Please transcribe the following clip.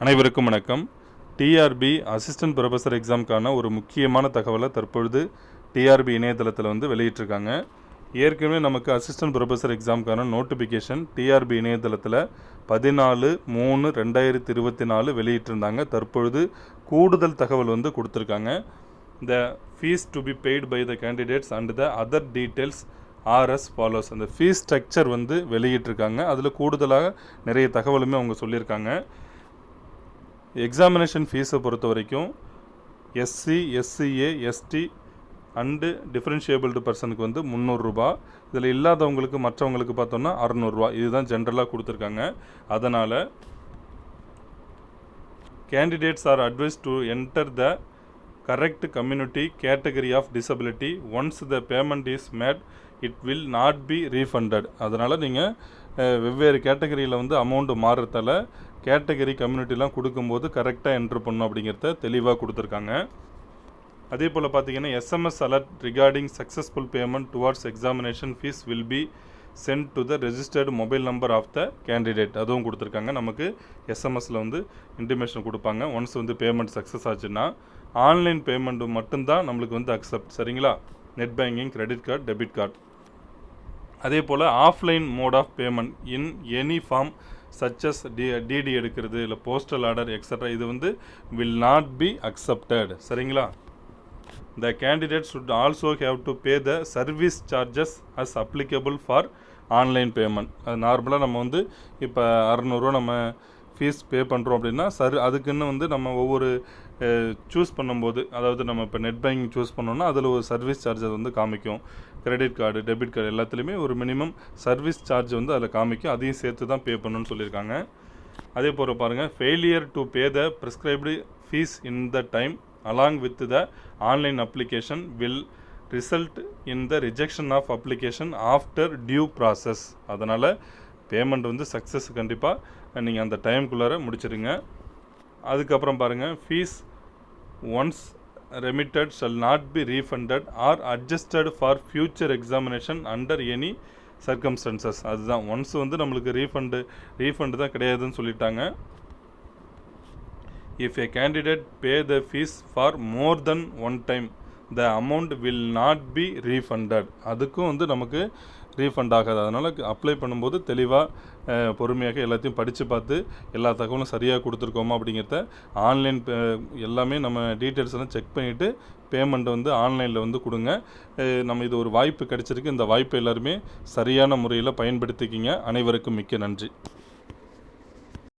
அனைவருக்கும் வணக்கம். TRP assistant professor எக்ஸாமுக்கான ஒரு முக்கியமான தகவலை தற்பொழுது டிஆர்பி இணையதளத்தில் வந்து வெளியிட்டிருக்காங்க. ஏற்கனவே நமக்கு அசிஸ்டன்ட் ப்ரொஃபஸர் எக்ஸாமுக்கான நோட்டிஃபிகேஷன் டிஆர்பி இணையதளத்தில் பதினாலு மூணு ரெண்டாயிரத்தி இருபத்தி நாலு வெளியிட்டிருந்தாங்க. தற்பொழுது கூடுதல் தகவல் வந்து கொடுத்துருக்காங்க. The fees to be paid by the candidates and the other details are as follows அந்த ஃபீஸ் ஸ்ட்ரக்சர் வந்து வெளியிட்டிருக்காங்க. அதில் கூடுதலாக நிறைய தகவலுமே அவங்க சொல்லியிருக்காங்க. எக்ஸாமினேஷன் ஃபீஸை பொறுத்த வரைக்கும் SC SCA ST and differently abled பர்சனுக்கு வந்து முந்நூறுரூபா இதில் இல்லாதவங்களுக்கு மற்றவங்களுக்கு பார்த்தோம்னா அறநூறுரூவா இதுதான் ஜென்ரலாக கொடுத்துருக்காங்க. அதனால் candidates are advised to enter the correct community category of disability once the payment is made it will not be refunded அதனால் நீங்கள் வெவ்வேறு கேட்டகரியில் வந்து அமௌண்ட்டு மாறுறதால கேட்டகரி கம்யூனிட்டிலாம் கொடுக்கும்போது கரெக்டாக என்ட்ரு பண்ணணும் அப்படிங்கிறத தெளிவாக கொடுத்துருக்காங்க. அதே போல் பார்த்தீங்கன்னா SMS alert regarding successful payment towards examination fee will be sent to the registered mobile number of the candidate அதுவும் கொடுத்துருக்காங்க. நமக்கு எஸ்எம்எஸில் வந்து இன்டிமேஷன் கொடுப்பாங்க. ஒன்ஸ் வந்து பேமெண்ட் சக்ஸஸ் ஆச்சுன்னா ஆன்லைன் பேமெண்ட்டு மட்டும்தான் நம்மளுக்கு வந்து அக்செப்ட் சரிங்களா? Net banking credit card debit card அதே போல் offline mode of payment in any form such as D DD எடுக்கிறது இல்லை போஸ்டல் ஆர்டர் எக்ஸட்ரா இது வந்து வில் நாட் பி அக்செப்டட் சரிங்களா? The candidate should also have to pay the service charges as applicable for online payment அது நார்மலாக நம்ம வந்து இப்போ அறநூறுவா நம்ம ஃபீஸ் பே பண்ணுறோம் அப்படின்னா சர் அதுக்குன்னு வந்து நம்ம ஒவ்வொரு சூஸ் பண்ணும்போது அதாவது நம்ம இப்போ நெட் பேங்கிங் சூஸ் பண்ணோன்னா அதில் ஒரு சர்வீஸ் சார்ஜஸ் வந்து காமிக்கும். கிரெடிட் கார்டு டெபிட் கார்டு எல்லாத்துலேயுமே ஒரு மினிமம் சர்வீஸ் சார்ஜ் வந்து அதில் காமிக்கும். அதையும் சேர்த்து தான் பே பண்ணணும்னு சொல்லியிருக்காங்க. அதே போல் பாருங்கள் failure to pay the prescribed fee in the time along with the online application will result in the rejection of application after due process அதனால் பேமெண்ட் வந்து சக்ஸஸ் கண்டிப்பாக நீங்கள் அந்த டைம்குள்ளார முடிச்சிடுங்க அதுக்கப்புறம் பாருங்கள் fee once remitted shall not be refunded or adjusted for future examination under any circumstances அதுதான். ஒன்ஸ் வந்து நம்மளுக்கு ரீஃபண்டு ரீஃபண்டு தான் கிடையாதுன்னு சொல்லிட்டாங்க. If a candidate pay the fee for more then one time the amount will not be refunded அதுக்கும் வந்து நமக்கு refund ஆகாது. அதனால் அப்ளை பண்ணும்போது தெளிவாக பொறுமையாக எல்லாத்தையும் படித்து பார்த்து எல்லா தகவலும் சரியாக கொடுத்துருக்கோமா அப்படிங்கிறத ஆன்லைன் எல்லாமே நம்ம டீட்டெயில்ஸ் எல்லாம் செக் பண்ணிவிட்டு பேமெண்ட் வந்து ஆன்லைனில் வந்து கொடுங்க. நம்ம இது ஒரு வாய்ப்பு கிடச்சிருக்கு. இந்த வாய்ப்பை எல்லாருமே சரியான முறையில் பயன்படுத்திக்கிங்க. அனைவருக்கும் மிக்க நன்றி.